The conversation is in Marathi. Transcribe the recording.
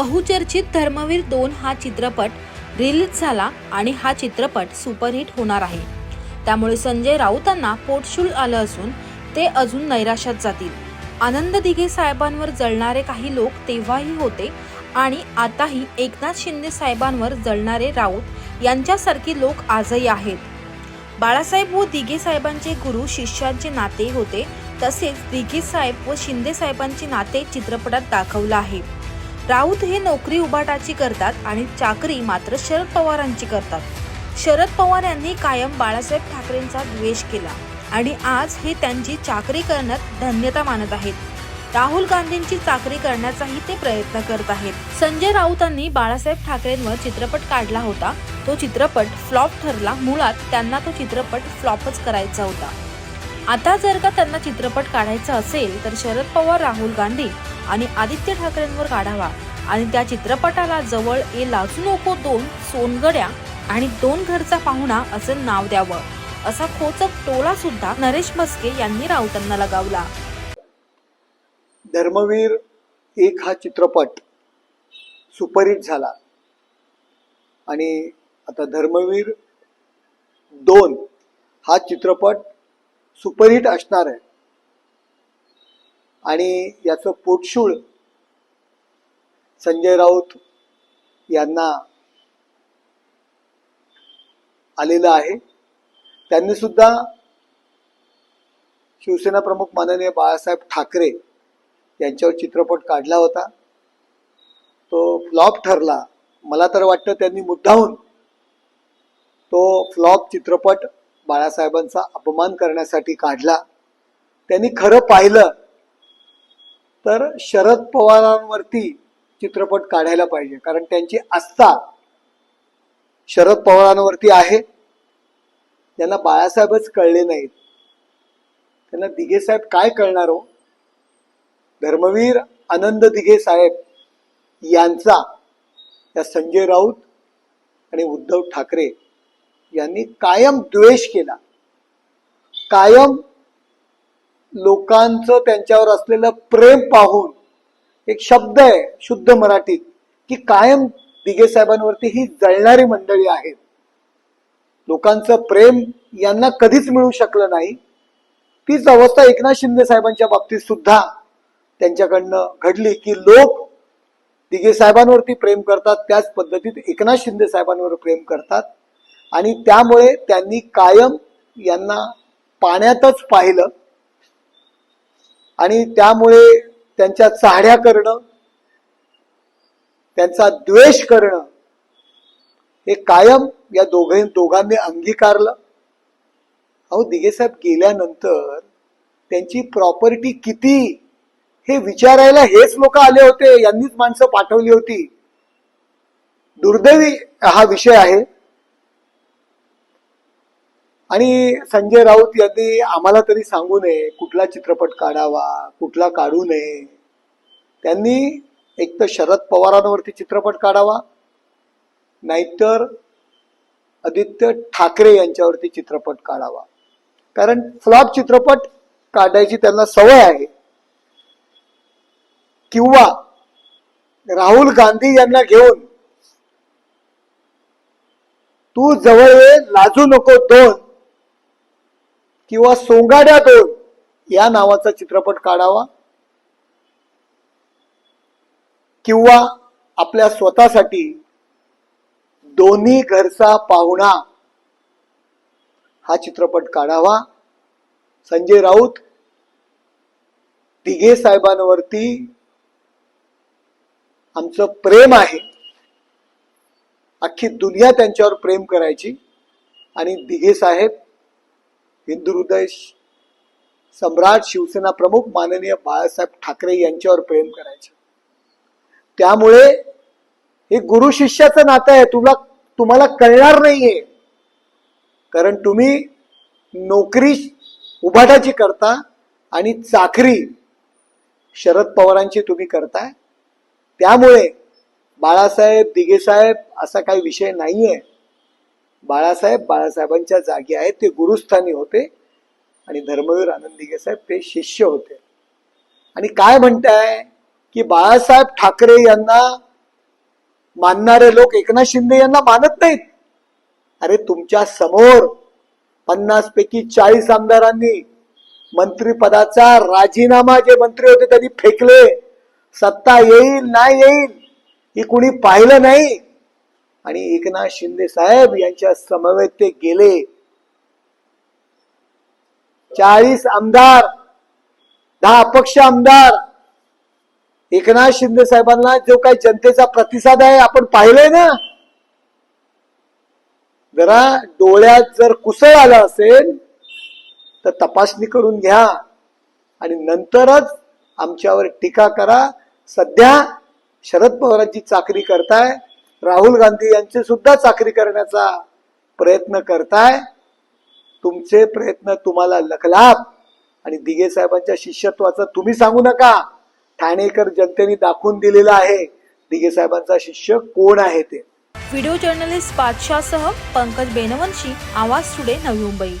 बहुचर्चित धर्मवीर दोन हा चित्रपट रिलीज झाला आणि हा चित्रपट सुपरहिट होणार आहे. त्यामुळे संजय राऊतांना पोटशूळ आलं असून ते अजून नैराश्यात जातील. आनंद दिघे साहेबांवर जळणारे काही लोक तेव्हाही होते आणि आताही एकनाथ शिंदे साहेबांवर जळणारे राऊत यांच्यासारखे लोक आजही आहेत. बाळासाहेब व दिघे साहेबांचे गुरु शिष्यांचे नाते होते तसेच दिघे साहेब व शिंदे साहेबांचे नाते चित्रपटात दाखवलं आहे. राऊत हे नोकरी उभाटाची करतात आणि चाकरी मात्र शरद पवारांची करतात. शरद पवार यांनी कायम बाळासाहेब ठाकरेंचा द्वेष केला आणि आज हे त्यांची चाकरी करण्यात धन्यता मानत आहेत. राहुल गांधींची चाकरी करण्याचाही ते प्रयत्न करत आहेत. संजय राऊतांनी बाळासाहेब ठाकरेंवर चित्रपट काढला होता. तो चित्रपट फ्लॉप ठरला. मुळात त्यांना तो चित्रपट फ्लॉपच करायचा होता. आता जर का त्यांना चित्रपट काढायचा असेल तर शरद पवार राहुल गांधी आणि आदित्य ठाकरेंवर काढावा. आणि त्या चित्रपटाला जवळ ए लाजू नको दोन सोनगड्या आणि दोन घरचा पाहुणा असं नाव द्यावं. असा खोचक टोला सुद्धा नरेश मस्के यांनी राऊतांना लगावला. धर्मवीर एक हा चित्रपट सुपरहिट झाला. आणि आता धर्मवीर दोन हा चित्रपट सुपरहिट असणार आहे. आणि याचं पोटशूळ संजय राऊत यांना आलेलं आहे. त्यांनी सुद्धा शिवसेना प्रमुख माननीय बाळासाहेब ठाकरे यांच्यावर चित्रपट काढला होता. तो फ्लॉप ठरला. मला तर वाटतं त्यांनी मुद्दाहून तो फ्लॉप चित्रपट बाळासाहेबांचा अपमान करण्यासाठी काढला. त्यांनी खरं पाहिलं तर शरद पवारांवरती चित्रपट काढायला पाहिजे. कारण त्यांची आस्था शरद पवारांवरती आहे. त्यांना बाळासाहेबच कळले नाहीत. त्यांना दिघे साहेब काय कळणार हो? धर्मवीर आनंद दिघे साहेब यांचा या संजय राऊत आणि उद्धव ठाकरे यांनी कायम द्वेष केला. कायम लोकांचं त्यांच्यावर असलेलं प्रेम पाहून एक शब्द आहे शुद्ध मराठीत की कायम दिगे साहेबांवरती ही जळणारी मंडळी आहेत. लोकांचं प्रेम यांना कधीच मिळू शकलं नाही. तीच अवस्था एकनाथ शिंदे साहेबांच्या बाबतीत सुद्धा त्यांच्याकडनं घडली की लोक दिगे साहेबांवरती प्रेम करतात त्याच पद्धतीत एकनाथ शिंदे साहेबांवर प्रेम करतात. आणि त्यामुळे त्यांनी कायम यांना पाण्यातच पाहिलं. आणि त्यामुळे त्यांच्या चाहड्या करणं त्यांचा द्वेष करणं हे कायम या दोघे दोघांनी अंगीकारलं. अहो दिघेसाहेब गेल्यानंतर त्यांची प्रॉपर्टी किती? हे विचारायला हेच लोक आले होते. यांनीच माणसं पाठवली होती. दुर्दैवी हा विषय आहे. आणि संजय राऊत यांनी आम्हाला तरी सांगू नये कुठला चित्रपट काढावा कुठला काढू नये. त्यांनी एक तर शरद पवारांवरती चित्रपट काढावा नाहीतर आदित्य ठाकरे यांच्यावरती चित्रपट काढावा. कारण फ्लॉप चित्रपट काढायची त्यांना सवय आहे. किंवा राहुल गांधी यांना घेऊन तू जवळ ये लाजू नको दोन. किंवा सोंगाड्या दोन या नावाचा चित्रपट काढावा. किंवा आपल्या स्वतःसाठी दोन्ही घरचा पाहुणा हा चित्रपट काढावा. संजय राऊत तिघे साहेबांवरती आमचं प्रेम आहे. अख्खी दुनिया त्यांच्यावर प्रेम करायची आणि दिघे साहेब हिंदू हृदय सम्राट शिवसेना प्रमुख माननीय बाळासाहेब ठाकरे यांच्यावर प्रेम करायचे. त्यामुळे हे गुरु शिष्याचं नातं आहे तुला तुम्हाला कळणार नाहीये. कारण तुम्ही नोकरी उभाटाची करता आणि चाकरी शरद पवारांची तुम्ही करताय. त्यामुळे बाळासाहेब दिघेसाहेब असा काही विषय नाहीये. बाळासाहेब बाळासाहेबांच्या जागी आहेत ते गुरुस्थानी होते आणि धर्मवीर आनंदिगे साहेब ते शिष्य होते. आणि काय म्हणताय की बाळासाहेब ठाकरे यांना मानणारे लोक एकनाथ शिंदे यांना मानत नाहीत. अरे तुमच्यासमोर पन्नास पैकी चाळीस आमदारांनी मंत्रिपदाचा राजीनामा जे मंत्री होते त्यांनी फेकले. सत्ता येईल नाही येईल ही कुणी पाहिलं नाही. आणि एकनाथ शिंदे साहेब यांच्या समवेत ते गेले. चाळीस आमदार दहा अपक्ष आमदार. एकनाथ शिंदे साहेबांना जो काही जनतेचा प्रतिसाद आहे आपण पाहिलंय ना? जरा डोळ्यात जर कुसळ आलं असेल तर तपासणी करून घ्या आणि नंतरच आमच्यावर टीका करा. सध्या शरद पवारांची चाकरी करताय राहुल गांधी यांची सुद्धा चाकरी करण्याचा प्रयत्न करताय. तुमचे प्रयत्न तुम्हाला लखलाप आणि दिघे साहेबांच्या शिष्यत्वाचं तुम्ही सांगू नका. ठाणेकर जनतेने दाखवून दिलेलं आहे. दिघे साहेबांचा शिष्य कोण आहे ते? व्हिडिओ जर्नलिस्ट बादशाहसह पंकज बेनवंशी आवाज टुडे नवी मुंबई.